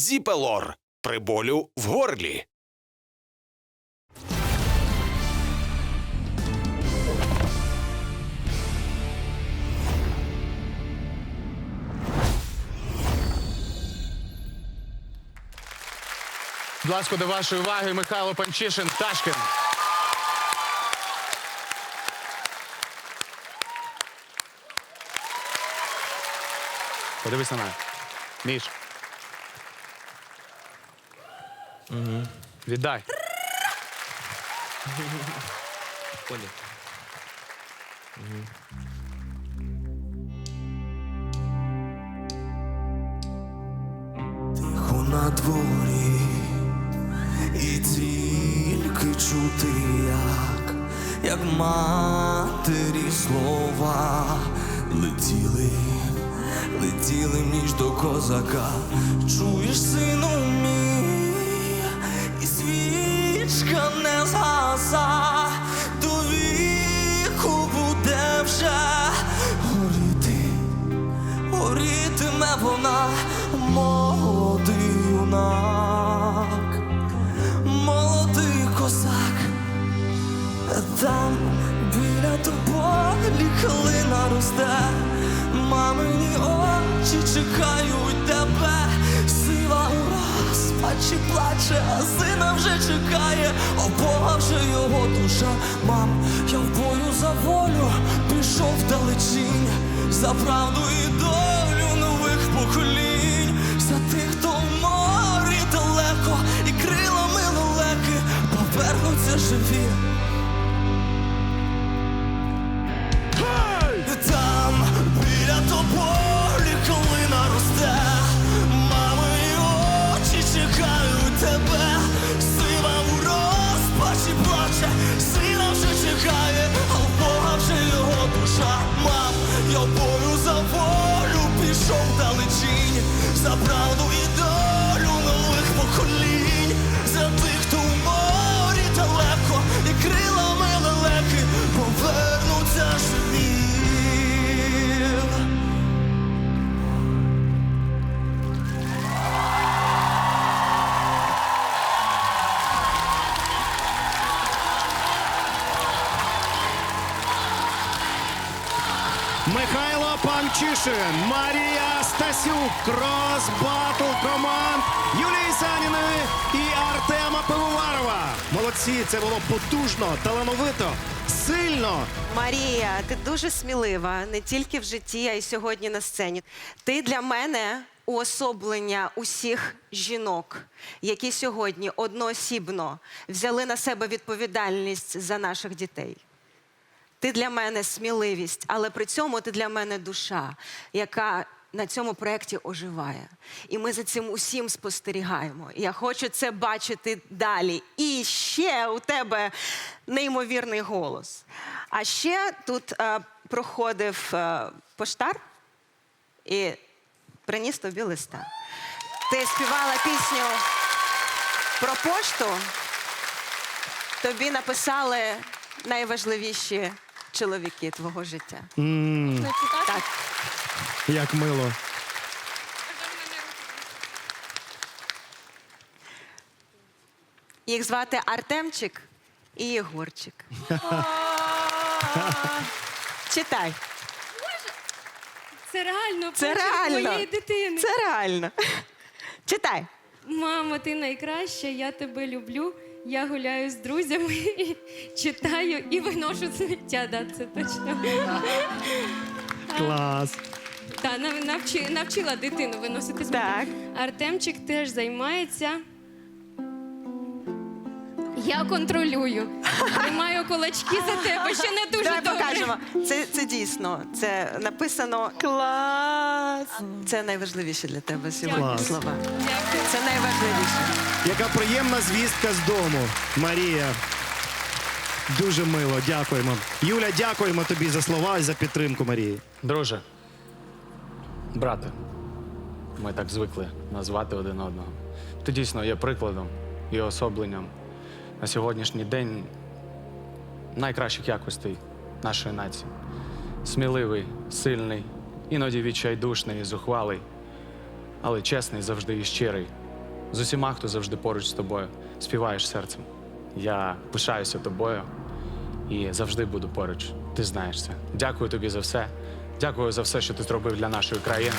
Зіпелор при болю в горлі. Будь ласка, до вашої уваги Михайло Панчишин Ташкин. Подивись на мене. Міш. Угу. Віддай. Тихо на дворі, і тільки чути, як, як матері слова летіли, летіли ніж до козака. Чуєш, сину мій, розпачі плаче, а сина вже чекає, о Бога вже його душа, мам, я в бою за волю пішов вдалечінь, за правду і долю нових поколінь, за тих, хто в морі далеко, і крилами лелеки повернуться живі. За правду і долю нових поколінь, за тих, хто в морі далеко, і крилами лелеки повернуться живі. Михайло Панчишин, Марія Стасюк, крос батл команд Юлії Саніної і Артема Пивоварова. Молодці, це було потужно, талановито, сильно. Марія, ти дуже смілива не тільки в житті, а й сьогодні на сцені. Ти для мене уособлення усіх жінок, які сьогодні одноосібно взяли на себе відповідальність за наших дітей. Ти для мене сміливість, але при цьому ти для мене душа, яка на цьому проєкті оживає. І ми за цим усім спостерігаємо. І Я хочу це бачити далі. І ще у тебе неймовірний голос. А ще тут е, проходив е, поштар і приніс тобі листа. Ти співала пісню про пошту. Тобі написали найважливіші чоловіки твого життя. Так. Як мило. Їх звати Артемчик і Єгорчик. Читай. Це реально Це почерк реально. моєї дитини. Це реально. Читай. Мамо, ти найкраща, я тебе люблю. Я гуляю з друзями, читаю і виношу сміття. Да, це точно. Клас. Та, нав- навчи, навчила дитину виносити сміття. Так. Артемчик теж займається. Я контролюю. Тримаю кулачки за тебе. Ще не дуже Давай добре. покажемо. Це, це дійсно. Це написано клас. Це найважливіше для тебе сьогодні Клас. слова. Це найважливіше. Яка приємна звістка з дому, Марія. Дуже мило, дякуємо. Юля, дякуємо тобі за слова і за підтримку Марії. Друже, брате, ми так звикли назвати один одного. Ти дійсно є прикладом і особленням на сьогоднішній день найкращих якостей нашої нації. Сміливий, сильний, іноді відчайдушний і зухвалий, але чесний завжди і щирий. з усіма, хто завжди поруч з тобою, співаєш серцем. Я пишаюся тобою і завжди буду поруч. Ти знаєш це. Дякую тобі за все. Дякую за все, що ти зробив для нашої країни.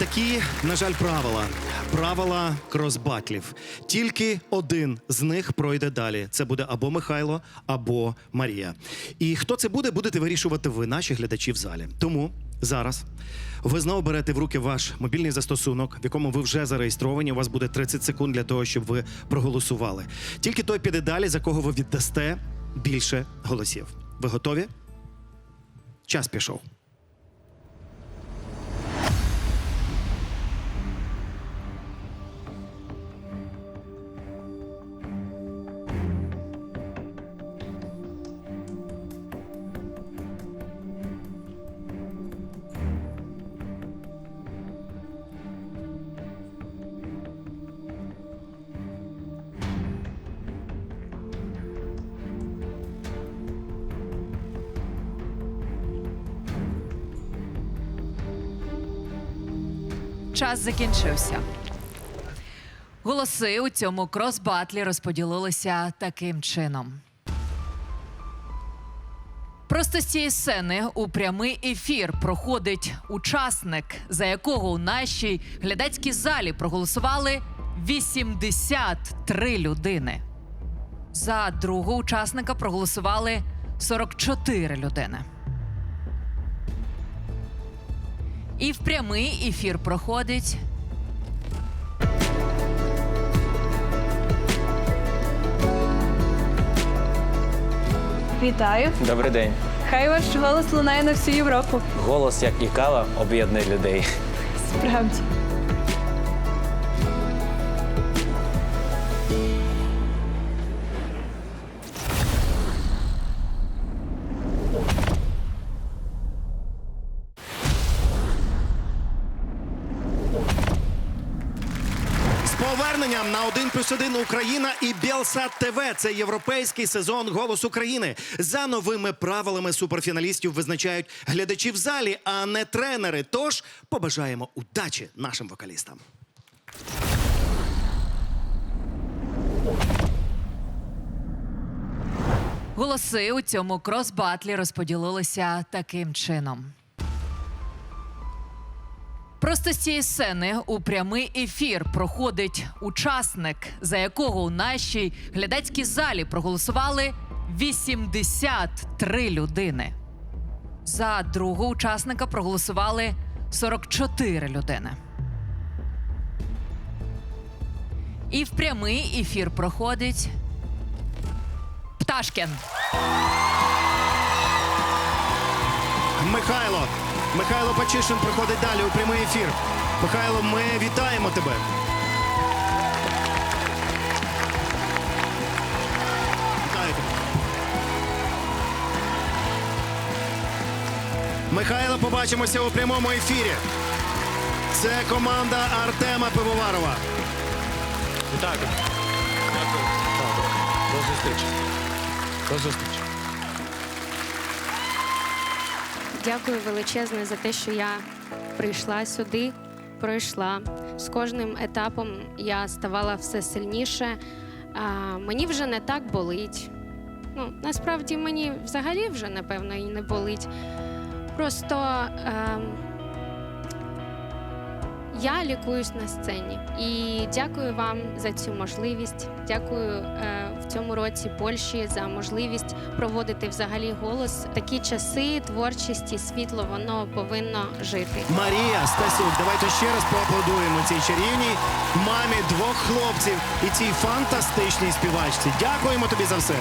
Такі, на жаль, правила. Правила кросбатлів. Тільки один з них пройде далі. Це буде або Михайло, або Марія. І хто це буде, будете вирішувати ви, наші глядачі в залі. Тому зараз ви знову берете в руки ваш мобільний застосунок, в якому ви вже зареєстровані. У вас буде 30 секунд для того, щоб ви проголосували. Тільки той піде далі, за кого ви віддасте більше голосів. Ви готові? Час пішов. Час закінчився. Голоси у цьому крос-батлі розподілилися таким чином. Просто з цієї сцени у прямий ефір проходить учасник, за якого у нашій глядацькій залі проголосували 83 людини. За другого учасника проголосували 44 людини. І в прямий ефір проходить Вітаю! Добрий день. Хай ваш голос лунає на всю Європу. Голос, як і кава, об'єднує людей. Справді. Поверненням на 1 плюс 1 Україна і Білсат ТВ. Це європейський сезон Голос України. За новими правилами суперфіналістів визначають глядачі в залі, а не тренери. Тож побажаємо удачі нашим вокалістам. голоси у цьому крос-батлі розподілилися таким чином. Просто з цієї сцени у прямий ефір проходить учасник, за якого у нашій глядацькій залі проголосували 83 людини. За другого учасника проголосували 44 людини. І в прямий ефір проходить Пташкін. Михайло. Михайло Пачишин приходить далі у прямий ефір. Михайло, ми вітаємо тебе. Михайло, побачимося у прямому ефірі. Це команда Артема Пивоварова. Вітаю. Дякую. До зустрічі. До зустрічі. Дякую величезне за те, що я прийшла сюди, пройшла. З кожним етапом я ставала все сильніше. А, мені вже не так болить. Ну, насправді мені взагалі вже, напевно, і не болить. Просто ем, я лікуюсь на сцені. І дякую вам за цю можливість. Дякую е, в цьому році Польщі за можливість проводити взагалі голос. Такі часи, творчість і світло, воно повинно жити. Марія Стасюк, давайте ще раз поаплодуємо цій чарівній мамі двох хлопців і цій фантастичній співачці. Дякуємо тобі за все.